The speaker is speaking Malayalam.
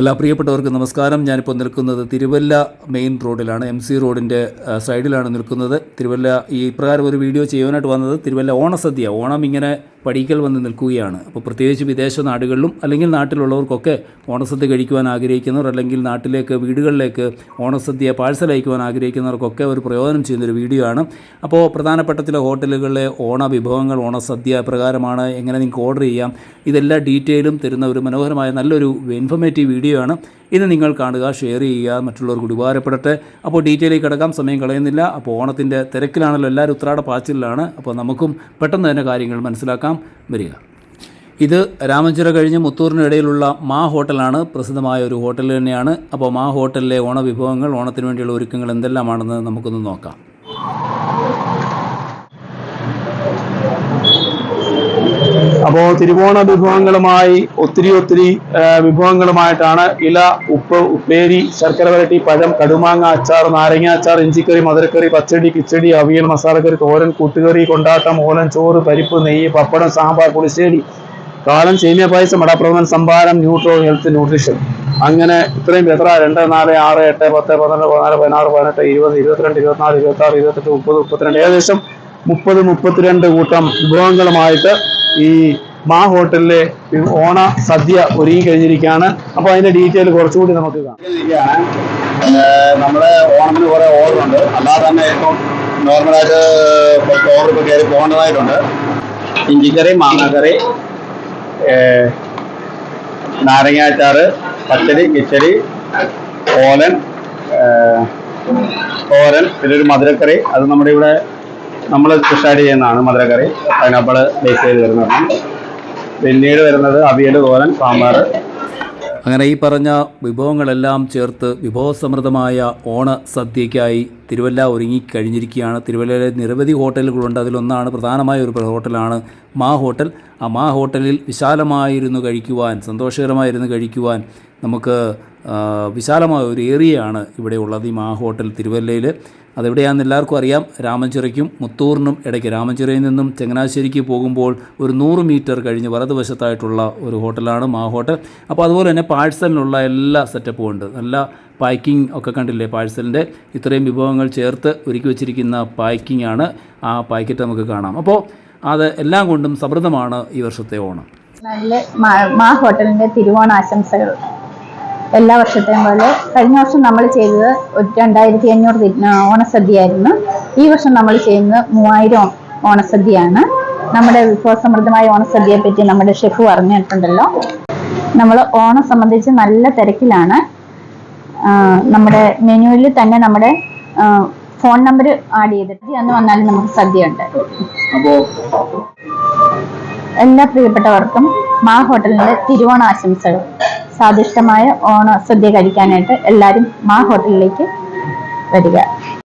എല്ലാ പ്രിയപ്പെട്ടവർക്കും നമസ്കാരം. ഞാനിപ്പോൾ നിൽക്കുന്നത് തിരുവല്ല മെയിൻ റോഡിലാണ് എം സി റോഡിന്റെ സൈഡിലാണ് നിൽക്കുന്നത്. തിരുവല്ല ഈ പ്രകാരം ഒരു വീഡിയോ ചെയ്യാനായിട്ട് വന്നത് തിരുവല്ല ഓണസദ്യ ഓണം ഇങ്ങനെ പടിക്കൽ വന്ന് നിൽക്കുകയാണ്. അപ്പോൾ പ്രത്യേകിച്ച് വിദേശ നാടുകളിലും അല്ലെങ്കിൽ നാട്ടിലുള്ളവർക്കൊക്കെ ഓണസദ്യ കഴിക്കുവാൻ ആഗ്രഹിക്കുന്നവർ അല്ലെങ്കിൽ നാട്ടിലേക്ക് വീടുകളിലേക്ക് ഓണസദ്യ പാഴ്സൽ അയക്കുവാൻ ആഗ്രഹിക്കുന്നവർക്കൊക്കെ ഒരു പ്രയോജനം ചെയ്യുന്നൊരു വീഡിയോ ആണ്. അപ്പോൾ പ്രധാനപ്പെട്ട ചില ഹോട്ടലുകളിലെ ഓണ വിഭവങ്ങൾ ഓണസദ്യ പ്രകാരമാണ് എങ്ങനെ നിങ്ങൾക്ക് ഓർഡർ ചെയ്യാം. ഇതെല്ലാം ഡീറ്റെയിലും തരുന്ന ഒരു മനോഹരമായ നല്ലൊരു ഇൻഫർമേറ്റീവ് വീഡിയോ ആണ് ഇത് നിങ്ങൾ കാണുക ഷെയർ ചെയ്യുക മറ്റുള്ളവർക്ക് ഉപകാരപ്പെടട്ടെ. അപ്പോൾ ഡീറ്റെയിലേക്ക് കിടക്കാം സമയം കളയുന്നില്ല. അപ്പോൾ ഓണത്തിന്റെ തിരക്കിലാണല്ലോ എല്ലാവരും ഉത്രാട പാച്ചിലാണ് അപ്പോൾ നമുക്കും പെട്ടെന്ന് തന്നെ കാര്യങ്ങൾ മനസ്സിലാക്കാം. വരിക. ഇത് രാമഞ്ചിറ കഴിഞ്ഞ് മുത്തൂറിനിടയിലുള്ള മാ ഹോട്ടലാണ്. പ്രസിദ്ധമായ ഒരു ഹോട്ടൽ തന്നെയാണ്. അപ്പോൾ മാ ഹോട്ടലിലെ ഓണവിഭവങ്ങൾ ഓണത്തിന് വേണ്ടിയുള്ള ഒരുക്കങ്ങൾ എന്തെല്ലാമാണെന്ന് നമുക്കൊന്ന് നോക്കാം. അപ്പോ തിരുവോണ വിഭവങ്ങളുമായി ഒത്തിരി ഒത്തിരി വിഭവങ്ങളുമായിട്ടാണ് ഇല ഉപ്പ് ഉപ്പേരി ശർക്കര വരട്ടി പഴം കടുമാങ്ങ അച്ചാർ നാരങ്ങ അച്ചാർ ഇഞ്ചിക്കറി മധുരക്കറി പച്ചടി കിച്ചടി അവിയൽ മസാലക്കറി തോരൻ കൂട്ടുകറി കൊണ്ടാട്ടം ഓലൻ ചോറ് പരിപ്പ് നെയ്യ് പപ്പടം സാമ്പാർ പുളിശ്ശേരി കാലം സേമിയ പായസം മടപ്രവൻ സംഭാരം ന്യൂട്രോ ഹെൽത്ത് ന്യൂട്രീഷൻ. അങ്ങനെ ഇത്രയും എത്ര? രണ്ട് നാല് ആറ് എട്ട് പത്ത് പന്ത്രണ്ട് പതിനാല് പതിനാറ് പതിനെട്ട് ഇരുപത് ഇരുപത്തിരണ്ട് ഇരുപത്തിനാല് ഇരുപത്തി ആറ് ഇരുപത്തെട്ട് മുപ്പത് മുപ്പത്തിരണ്ട്. ഏകദേശം മുപ്പത് മുപ്പത്തിരണ്ട് കൂട്ടം വിഭവങ്ങളുമായിട്ട് ഈ മാ ഹോട്ടലിലെ ഓണ സദ്യ ഒരുങ്ങി കഴിഞ്ഞിരിക്കുകയാണ്. അപ്പൊ അതിന്റെ ഡീറ്റെയിൽ കുറച്ചുകൂടി നമുക്ക് കാണാം. നമ്മുടെ ഓണത്തിന് കുറെ ഓർഡർ ഉണ്ട്. അല്ലാതെ തന്നെ ഇപ്പം നോർമലായിട്ട് കുറച്ച് ഓർഡർ ഇപ്പോൾ കയറി പോകേണ്ടതായിട്ടുണ്ട്. ഇഞ്ചിക്കറി മാങ്ങാക്കറി നാരങ്ങാച്ചാറ് പച്ചടി കിച്ചടി ഓലൻ ഓരൻ പിന്നെ ഒരു മധുരക്കറി. അത് നമ്മുടെ ഇവിടെ നമ്മൾ സ്പെഷ്യാലിറ്റി ചെയ്യുന്നതാണ് മധുരക്കറി പൈനാപ്പിൾ ബേസ് ചെയ്ത് വരുന്നത്. പിന്നീട് വരുന്നത് അവിയൽ തോരൻ സാമ്പാർ. അങ്ങനെ ഈ പറഞ്ഞ വിഭവങ്ങളെല്ലാം ചേർത്ത് വിഭവസമൃദ്ധമായ ഓണ സദ്യയ്ക്കായി തിരുവല്ല ഒരുങ്ങിക്കഴിഞ്ഞിരിക്കുകയാണ്. തിരുവല്ലയിലെ നിരവധി ഹോട്ടലുകളുണ്ട്. അതിലൊന്നാണ് പ്രധാനമായ ഒരു ഹോട്ടലാണ് മാ ഹോട്ടൽ. ആ മാ ഹോട്ടലിൽ വിശാലമായിരുന്നു കഴിക്കുവാൻ സന്തോഷകരമായിരുന്നു കഴിക്കുവാൻ നമുക്ക് വിശാലമായ ഒരു ഏരിയയാണ് ഇവിടെ ഉള്ളത് ഈ മാ ഹോട്ടൽ തിരുവല്ലയിൽ അതെവിടെയാണെന്ന് എല്ലാവർക്കും അറിയാം. രാമഞ്ചിറയ്ക്കും മുത്തൂറിനും ഇടയ്ക്ക് രാമഞ്ചിറയിൽ നിന്നും ചങ്ങനാശ്ശേരിക്ക് പോകുമ്പോൾ ഒരു നൂറ് മീറ്റർ കഴിഞ്ഞ് വലതുവശത്തായിട്ടുള്ള ഒരു ഹോട്ടലാണ് മാ ഹോട്ടൽ. അപ്പോൾ അതുപോലെ തന്നെ പാഴ്സലിനുള്ള എല്ലാ സെറ്റപ്പും ഉണ്ട്. നല്ല പാക്കിംഗ് ഒക്കെ കണ്ടില്ലേ? പാഴ്സലിന്റെ ഇത്രയും വിഭവങ്ങൾ ചേർത്ത് ഒരുക്കി വെച്ചിരിക്കുന്ന പാക്കിംഗ് ആണ് ആ പാക്കറ്റ് നമുക്ക് കാണാം. അപ്പോൾ അത് എല്ലാം കൊണ്ടും സമൃദ്ധമാണ് ഈ വർഷത്തെ ഓണം. നല്ല മാ- ഹോട്ടലിന്റെ തിരുവോണ ആശംസകൾ. എല്ലാ വർഷത്തെയും പോലെ കഴിഞ്ഞ വർഷം നമ്മൾ ചെയ്തത് രണ്ടായിരത്തി അഞ്ഞൂറ് ഓണസദ്യയായിരുന്നു. ഈ വർഷം നമ്മൾ ചെയ്യുന്നത് മൂവായിരം ഓണസദ്യയാണ്. നമ്മുടെ വിഭവസമൃദ്ധമായ ഓണസദ്യയെ പറ്റി നമ്മുടെ ഷെഫ് പറഞ്ഞിട്ടുണ്ടല്ലോ. നമ്മൾ ഓണം സംബന്ധിച്ച് നല്ല തിരക്കിലാണ്. നമ്മുടെ മെനുവിൽ തന്നെ നമ്മുടെ ഫോൺ നമ്പർ ആഡ് ചെയ്തിട്ട് അന്ന് വന്നാലും നമുക്ക് സദ്യ ഉണ്ട് എല്ലാ പ്രിയപ്പെട്ടവർക്കും മാ ഹോട്ടലിന്റെ തിരുവോണ ആശംസകൾ. സ്വാദിഷ്ടമായ ഓണ സദ്യ കഴിക്കാനായിട്ട് എല്ലാവരും മാ ഹോട്ടലിലേക്ക് വരിക.